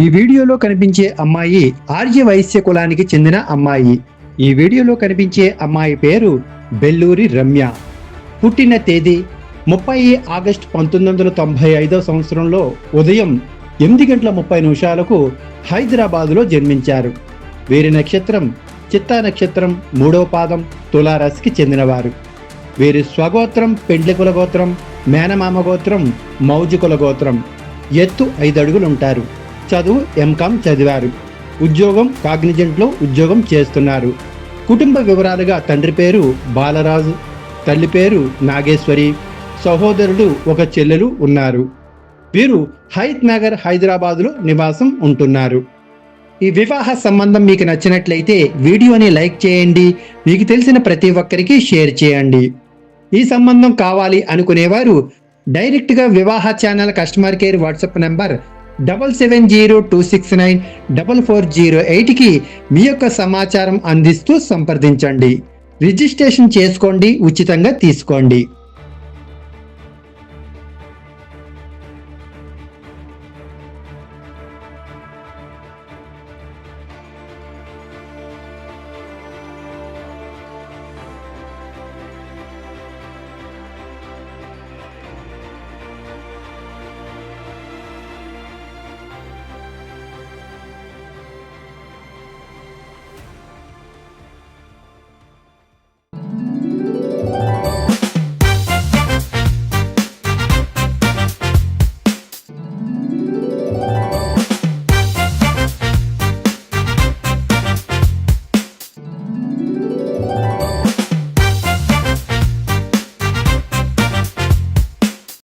ఈ వీడియోలో కనిపించే అమ్మాయి ఆర్య వైశ్య కులానికి చెందిన అమ్మాయి. ఈ వీడియోలో కనిపించే అమ్మాయి పేరు బెల్లూరి రమ్య. పుట్టిన తేదీ ముప్పై ఆగస్టు పంతొమ్మిది వందల తొంభై ఐదో సంవత్సరంలో ఉదయం ఎనిమిది గంటల ముప్పై నిమిషాలకు హైదరాబాదులో జన్మించారు. వీరి నక్షత్రం చిత్తా నక్షత్రం మూడవ పాదం తులారాశికి చెందినవారు. వీరి స్వగోత్రం పెండ్లి కులగోత్రం మేనమామ గోత్రం మౌజు కుల గోత్రం. ఎత్తు ఐదు అడుగులు ఉంటారు చదువు ఎంకామ్ చదివారు. ఉద్యోగం కాగ్నిజెంట్లో ఉద్యోగం చేస్తున్నారు. కుటుంబ వివరాలుగా తండ్రి పేరు బాలరాజు తల్లి పేరు నాగేశ్వరి సహోదరుడు ఒక చెల్లెలు ఉన్నారు. వీరు హైత్ నగర్ హైదరాబాదులో నివాసం ఉంటున్నారు. ఈ వివాహ సంబంధం మీకు నచ్చినట్లయితే వీడియోని లైక్ చేయండి మీకు తెలిసిన ప్రతి ఒక్కరికి షేర్ చేయండి. ఈ సంబంధం కావాలి అనుకునేవారు డైరెక్ట్గా వివాహ channel customer care WhatsApp number double seven zero two six nine double four zero ఎయిట్కి మీ యొక్క సమాచారం అందిస్తూ సంప్రదించండి. రిజిస్ట్రేషన్ చేసుకోండి ఉచితంగా తీసుకోండి.